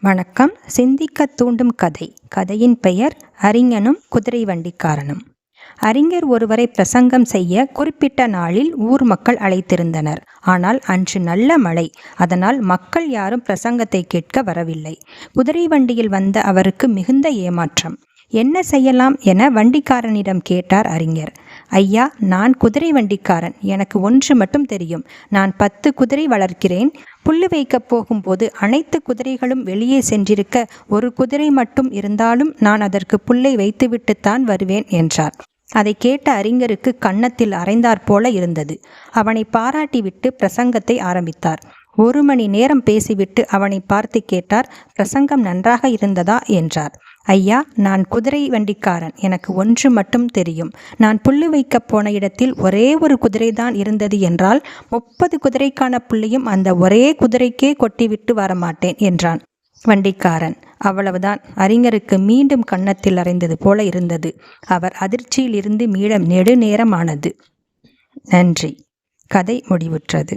வணக்கம். சிந்திக்க தூண்டும் கதை. கதையின் பெயர் அறிஞனும் குதிரை வண்டிக்காரனும். அறிஞர் ஒருவரை பிரசங்கம் செய்ய குறிப்பிட்ட நாளில் ஊர் மக்கள் அழைத்திருந்தனர். ஆனால் அன்று நல்ல மழை. அதனால் மக்கள் யாரும் பிரசங்கத்தை கேட்க வரவில்லை. குதிரை வண்டியில் வந்த அவருக்கு மிகுந்த ஏமாற்றம். என்ன செய்யலாம் என வண்டிக்காரனிடம் கேட்டார் அறிஞர். ஐயா நான் குதிரை வண்டிக்காரன். எனக்கு ஒன்று மட்டும் தெரியும். நான் பத்து குதிரை வளர்க்கிறேன். புல்லு வைக்கப் போகும்போது அனைத்து குதிரைகளும் வெளியே சென்றிருக்க ஒரு குதிரை மட்டும் இருந்தாலும் நான் அதற்கு புல்லை வைத்துவிட்டுத்தான் வருவேன் என்றார். அதை கேட்ட அறிஞருக்கு கன்னத்தில் அரைந்தாற் போல இருந்தது. அவனை பாராட்டிவிட்டு பிரசங்கத்தை ஆரம்பித்தார். ஒரு மணி நேரம் பேசிவிட்டு அவனை பார்த்து கேட்டார் பிரசங்கம் நன்றாக இருந்ததா? என்றார். ஐயா நான் குதிரை வண்டிக்காரன். எனக்கு ஒன்று மட்டும் தெரியும். நான் புல்லு வைக்கப் போன இடத்தில் ஒரே ஒரு குதிரை தான் இருந்தது என்றால் முப்பது குதிரைக்கான புள்ளியும் அந்த ஒரே குதிரைக்கே கொட்டிவிட்டு வரமாட்டேன் என்றான் வண்டிக்காரன். அவ்வளவுதான். அறிஞருக்கு மீண்டும் கன்னத்தில் அறைந்தது போல இருந்தது. அவர் அதிர்ச்சியில் இருந்து மீள நெடுநேரமானது. நன்றி. கதை முடிவுற்றது.